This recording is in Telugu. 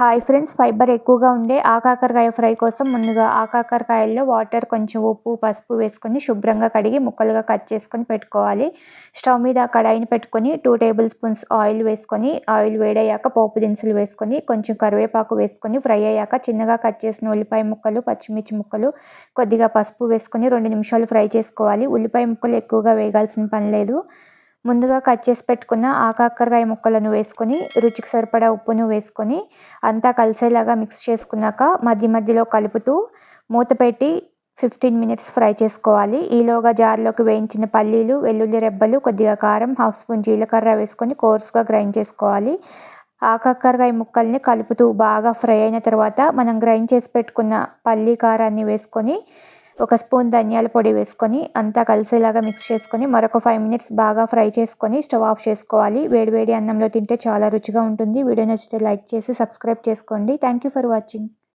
హాయ్ ఫ్రెండ్స్ ఫైబర్ ఎక్కువగా ఉండే ఆకాకరకాయ ఫ్రై కోసం ముందుగా ఆకాకరకాయల్లో వాటర్ కొంచెం ఉప్పు పసుపు వేసుకొని శుభ్రంగా కడిగి ముక్కలుగా కట్ చేసుకొని పెట్టుకోవాలి. స్టవ్ మీద కడాయిని పెట్టుకొని టూ టేబుల్ స్పూన్స్ ఆయిల్ వేసుకొని ఆయిల్ వేడయ్యాక పోపు దినుసులు వేసుకొని కొంచెం కరివేపాకు వేసుకొని ఫ్రై అయ్యాక చిన్నగా కట్ చేసిన ఉల్లిపాయ ముక్కలు పచ్చిమిర్చి ముక్కలు కొద్దిగా పసుపు వేసుకొని రెండు నిమిషాలు ఫ్రై చేసుకోవాలి. ఉల్లిపాయ ముక్కలు ఎక్కువగా వేగాల్సిన పని లేదు. ముందుగా కట్ చేసి పెట్టుకున్న ఆకాకరకాయ ముక్కలను వేసుకొని రుచికి సరిపడా ఉప్పును వేసుకొని అంతా కలిసేలాగా మిక్స్ చేసుకున్నాక మధ్య మధ్యలో కలుపుతూ మూత పెట్టి ఫిఫ్టీన్ మినిట్స్ ఫ్రై చేసుకోవాలి. ఈలోగా జార్లోకి వేయించిన పల్లీలు వెల్లుల్లి రెబ్బలు కొద్దిగా కారం హాఫ్ స్పూన్ జీలకర్ర వేసుకొని కోర్స్గా గ్రైండ్ చేసుకోవాలి. ఆకాకరకాయ ముక్కల్ని కలుపుతూ బాగా ఫ్రై అయిన తర్వాత మనం గ్రైండ్ చేసి పెట్టుకున్న పల్లీ కారాన్ని వేసుకొని ఒక స్పూన్ ధనియాల పొడి వేసుకొని అంతా కలిసేలాగా మిక్స్ చేసుకొని మరొక ఫైవ్ మినిట్స్ బాగా ఫ్రై చేసుకొని స్టవ్ ఆఫ్ చేసుకోవాలి. వేడివేడి అన్నంలో తింటే చాలా రుచిగా ఉంటుంది. వీడియో నచ్చితే లైక్ చేసి సబ్స్క్రైబ్ చేసుకోండి. Thank you for watching